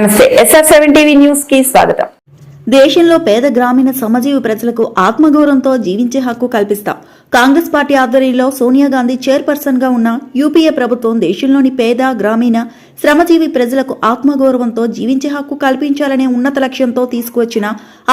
నమస్తే SR seven TV న్యూస్కి స్వాగతం. దేశంలో పేద గ్రామీణ శ్రమజీవి ప్రజలకు ఆత్మగౌరవంతో జీవించే హక్కు కల్పిస్తాం. కాంగ్రెస్ పార్టీ ఆధ్వర్యంలో సోనియా గాంధీ చైర్పర్సన్గా ఉన్న యూపీఏ ప్రభుత్వం దేశంలోని పేద గ్రామీణ శ్రమజీవి ప్రజలకు ఆత్మగౌరవంతో జీవించే హక్కు కల్పించాలనే ఉన్నత లక్ష్యంతో తీసుకువచ్చిన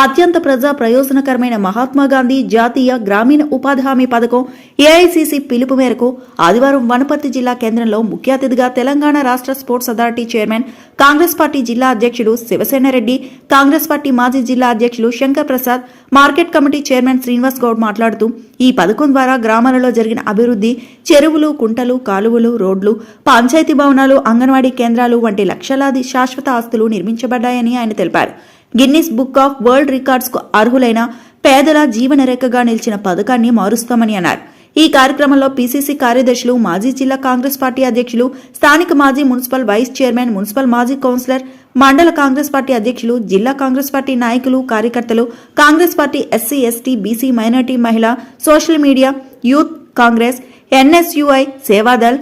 అత్యంత ప్రజా ప్రయోజనకరమైన మహాత్మా గాంధీ జాతీయ గ్రామీణ ఉపాధి హామీ పథకం ఏఐసిసి పిలుపు మేరకు ఆదివారం వనపర్తి జిల్లా కేంద్రంలో ముఖ్య అతిథిగా తెలంగాణ రాష్ట్ర sports authority chairman Congress party జిల్లా అధ్యక్షుడు శివసేన రెడ్డి కాంగ్రెస్ పార్టీ మాజీ జిల్లా అధ్యక్షులు Shankar Prasad market committee chairman Srinivas Goud మాట్లాడుతూ ఈ పథకం ద్వారా గ్రామాలలో జరిగిన అభివృద్ధి చెరువులు కుంటలు కాలువలు రోడ్లు పంచాయతీ భవనాలు అంగన్వాడీ కేంద్రాలు వంటి లక్షలాది శాశ్వత ఆస్తులు నిర్మించబడ్డాయని ఆయన తెలిపారు. గిన్నిస్ బుక్ ఆఫ్ వరల్డ్ రికార్డ్స్కు అర్హులైన పేదల జీవనరేఖగా నిలిచిన పథకాన్ని మారుస్తామని అన్నారు. ఈ కార్యక్రమంలో పీసీసీ కార్యదర్శులు మాజీ జిల్లా కాంగ్రెస్ పార్టీ అధ్యక్షులు స్థానిక మాజీ మున్సిపల్ వైస్ చైర్మన్ మున్సిపల్ మాజీ కౌన్సిలర్ మండల కాంగ్రెస్ పార్టీ అధ్యక్షులు జిల్లా కాంగ్రెస్ పార్టీ నాయకులు కార్యకర్తలు Congress party SC ST BC minority మహిళ social media youth Congress NSUI Sevadal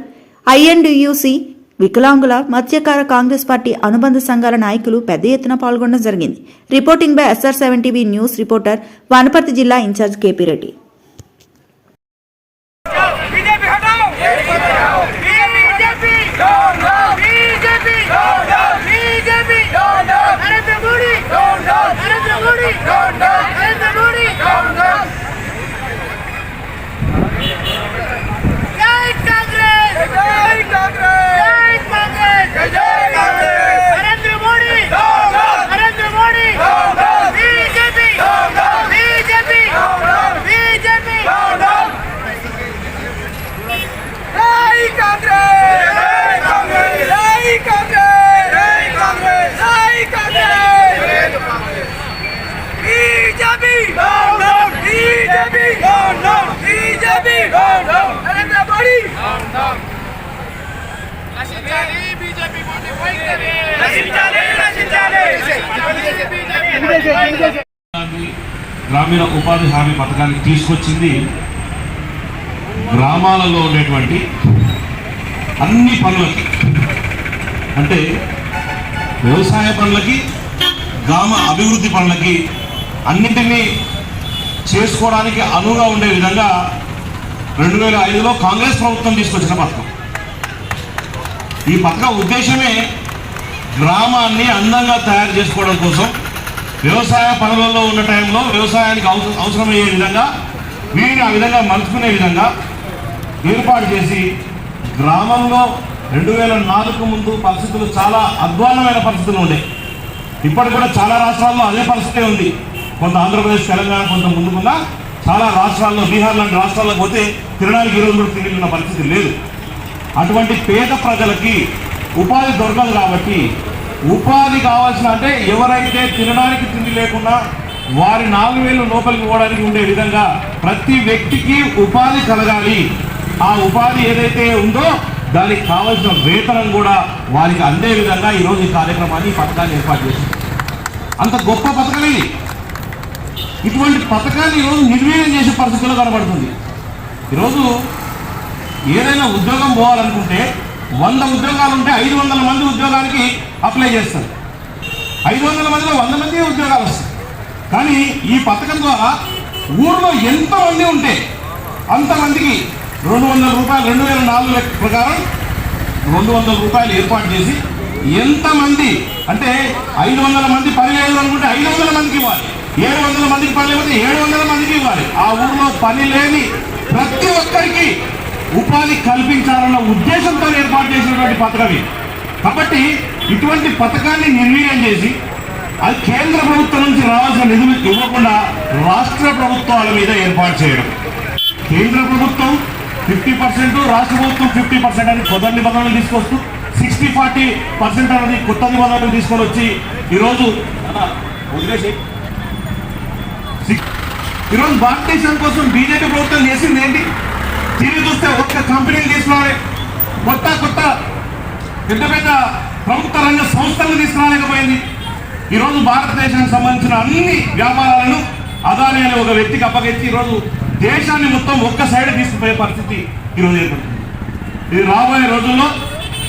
INTUC వికలాంగుల మత్స్యకార కాంగ్రెస్ పార్టీ అనుబంధ సంఘాల నాయకులు పెద్ద ఎత్తున పాల్గొనడం జరిగింది. Reporting by SR seven TV news reporter Wanaparthy జిల్లా incharge KP Reddy. no, no. గ్రామీణ ఉపాధి హామీ పథకానికి తీసుకొచ్చింది గ్రామాలలో ఉండేటువంటి అన్ని పనులకి. అంటే వ్యవసాయ పనులకి గ్రామ అభివృద్ధి పనులకి అన్నిటినీ చేసుకోవడానికి అనువుగా ఉండే విధంగా రెండు వేల ఐదులో కాంగ్రెస్ ప్రభుత్వం తీసుకొచ్చిన పథకం. ఈ పథకం ఉద్దేశమే గ్రామాన్ని అందంగా తయారు చేసుకోవడం కోసం వ్యవసాయ పనులలో ఉన్న టైంలో వ్యవసాయానికి అవసరం అవసరమయ్యే విధంగా వీరిని ఆ విధంగా మలుచుకునే విధంగా ఏర్పాటు చేసి గ్రామంలో రెండు వేల నాలుగు ముందు పరిస్థితులు చాలా అధ్వాన్నమైన పరిస్థితులు ఉండే. ఇప్పటికి కూడా చాలా రాష్ట్రాల్లో అదే పరిస్థితే ఉంది. కొంత ఆంధ్రప్రదేశ్ తెలంగాణ కొంత ముందుకున్న చాలా రాష్ట్రాల్లో బీహార్ లాంటి రాష్ట్రాల్లో పోతే తినడానికి ఈరోజు కూడా తిరిగిన పరిస్థితి లేదు. అటువంటి పేద ప్రజలకి ఉపాధి దొరకదు కాబట్టి ఉపాధి కావాల్సిన అంటే ఎవరైతే తినడానికి తిండి లేకుండా వారి నాలుగు వేలు లోపలికి పోవడానికి ఉండే విధంగా ప్రతి వ్యక్తికి ఉపాధి కలగాలి. ఆ ఉపాధి ఏదైతే ఉందో దానికి కావలసిన వేతనం కూడా వారికి అందే విధంగా ఈరోజు ఈ కార్యక్రమాన్ని ఈ పథకాన్ని ఏర్పాటు చేసింది. అంత గొప్ప పథకం ఇది. ఇటువంటి పథకాన్ని ఈరోజు నిర్వీర్యం చేసే పరిస్థితుల్లో కనబడుతుంది. ఈరోజు ఏదైనా ఉద్యోగం పోవాలనుకుంటే వంద ఉద్యోగాలు ఉంటే ఐదు వందల మంది ఉద్యోగానికి అప్లై చేస్తారు. ఐదు వందల మందిలో వంద మంది ఉద్యోగాలు వస్తాయి. కానీ ఈ పథకం ద్వారా ఊర్లో ఎంతమంది ఉంటే అంతమందికి రెండు వందల రూపాయలు రెండు వేల నాలుగు ప్రకారం రెండు వందల రూపాయలు ఏర్పాటు చేసి ఎంతమంది అంటే ఐదు వందల మంది పని లేదు అనుకుంటే ఐదు వందల మందికి ఇవ్వాలి. ఏడు వందల మందికి పని లేకపోతే ఏడు వందల మందికి ఇవ్వాలి. ఆ ఊర్లో పని లేని ప్రతి ఒక్కరికి ఉపాధి కల్పించాలన్న ఉద్దేశంతో ఏర్పాటు చేసినటువంటి పథకం ఇది. కాబట్టి ఇటువంటి పథకాన్ని నిర్వీర్యం చేసి అది కేంద్ర ప్రభుత్వం నుంచి రావాల్సిన నిధులు ఇవ్వకుండా రాష్ట్ర ప్రభుత్వాల మీద ఏర్పాటు చేయడం. కేంద్ర ప్రభుత్వం ఫిఫ్టీ పర్సెంట్ రాష్ట్ర ప్రభుత్వం ఫిఫ్టీ పర్సెంట్ అని కొత్త నిబంధనలు తీసుకొస్తూ సిక్స్టీ ఫార్టీ పర్సెంట్ అనేది కొత్త నిబంధనలు తీసుకొని వచ్చి ఈరోజు అన్న, వదిలేసి ఈరోజు భారతదేశం కోసం బీజేపీ ప్రభుత్వం చేసింది ఏంటి? తిరిగి చూస్తే ఒక్క కంపెనీలు తీసుకురావాలి. కొత్త కొత్త పెద్ద పెద్ద ప్రభుత్వ రంగ సంస్థలను తీసుకురాలేకపోయింది. ఈరోజు భారతదేశానికి సంబంధించిన అన్ని వ్యాపారాలను అదాని అనే ఒక వ్యక్తికి అప్పగించి ఈరోజు దేశాన్ని మొత్తం ఒక్క సైడ్ తీసుకుపోయే పరిస్థితి ఈరోజు ఏర్పడుతుంది. ఇది రాబోయే రోజుల్లో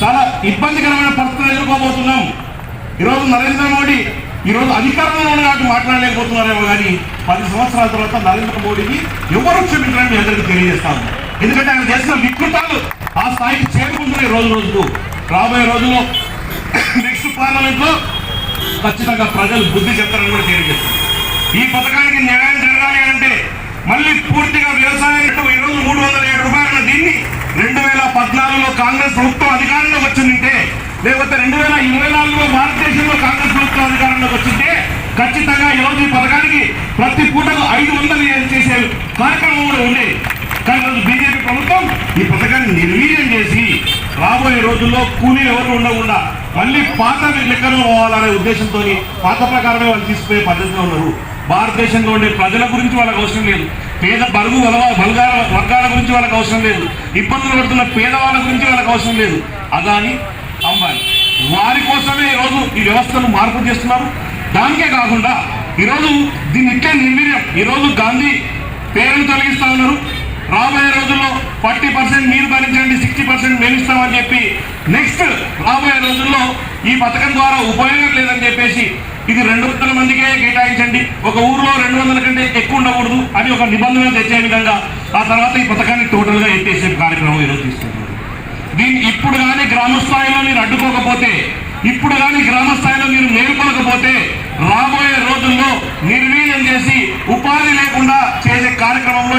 చాలా ఇబ్బందికరమైన పరిస్థితులు ఎదుర్కోబోతున్నాం. ఈరోజు నరేంద్ర మోడీ ఈరోజు అధికారంలో ఉన్న కాబట్టి మాట్లాడలేకపోతున్నారేమో కానీ పది సంవత్సరాల తర్వాత నరేంద్ర మోడీని ఎవరు క్షమించాలని మీ అందరికీ తెలియజేస్తాను. ఎందుకంటే ఆయన చేసిన వికృతాలు ఆ స్థాయికి చేరుకుంటున్నాయి రోజు రోజుకు. రాబోయే రోజుల్లో నెక్స్ట్ పార్లమెంట్లో ఖచ్చితంగా ప్రజలు బుద్ధి చెప్తారని కూడా తెలియజేస్తారు ఈ పథకానికి న్యాయం జరగాలి అంటే మళ్ళీ పూర్తిగా వ్యవసాయం ఈరోజు మూడు వందల ఏడు రూపాయల. దీన్ని రెండు వేల పద్నాలుగులో కాంగ్రెస్ ప్రభుత్వం అధికారంలోకి వచ్చింది. లేకపోతే రెండు వేల ఇరవై నాలుగులో భారతదేశంలో కాంగ్రెస్ ప్రభుత్వం అధికారంలోకి వచ్చింటే ఖచ్చితంగా ఈరోజు ఈ పథకానికి ప్రతి పూటకు ఐదు వందలు చేసే కార్యక్రమం కూడా ఉండేది. కానీ ఈరోజు బీజేపీ ప్రభుత్వం ఈ పథకాన్ని నిర్వీర్యం చేసి రాబోయే రోజుల్లో కూలీ ఎవరు ఉండకుండా మళ్ళీ పాత లెక్కలు పోవాలనే ఉద్దేశంతో పాత ప్రకారమే వాళ్ళు తీసుకుపోయే పద్ధతిలో ఉన్నారు. భారతదేశంలో ఉండే ప్రజల గురించి వాళ్ళకి అవసరం లేదు. పేద బరుగు బలగాల వర్గాల గురించి వాళ్ళకి అవసరం లేదు. ఇబ్బందులు పడుతున్న పేదవాళ్ళ గురించి వాళ్ళకి అవసరం లేదు. అదాని అంబానీ వారి కోసమే ఈరోజు ఈ వ్యవస్థను మార్పు చేస్తున్నారు. దానికే కాకుండా ఈరోజు దీన్ని ఇట్లే నిర్వీర్యం. ఈరోజు గాంధీ పేరును తొలగిస్తా ఉన్నారు. రాబోయే రోజుల్లో ఫార్టీ పర్సెంట్ మీరు భరించండి సిక్స్టీ పర్సెంట్ మేము ఇస్తామని చెప్పి నెక్స్ట్ రాబోయే రోజుల్లో ఈ పథకం ద్వారా ఉపయోగం లేదని చెప్పేసి ఇది రెండు వందల మందికే కేటాయించండి. ఒక ఊర్లో రెండు వందల కంటే ఎక్కువ ఉండకూడదు అని ఒక నిబంధన తెచ్చే విధంగా ఆ తర్వాత ఈ పథకాన్ని టోటల్గా ఎత్తేసే కార్యక్రమం దీన్ని ఇప్పుడు కానీ గ్రామ స్థాయిలో మీరు అడ్డుకోకపోతే ఇప్పుడు కానీ గ్రామ స్థాయిలో మీరు మేల్కొనకపోతే రాబోయే రోజుల్లో నిర్వీర్యం చేసి ఉపాధి లేకుండా చేసే కార్యక్రమంలో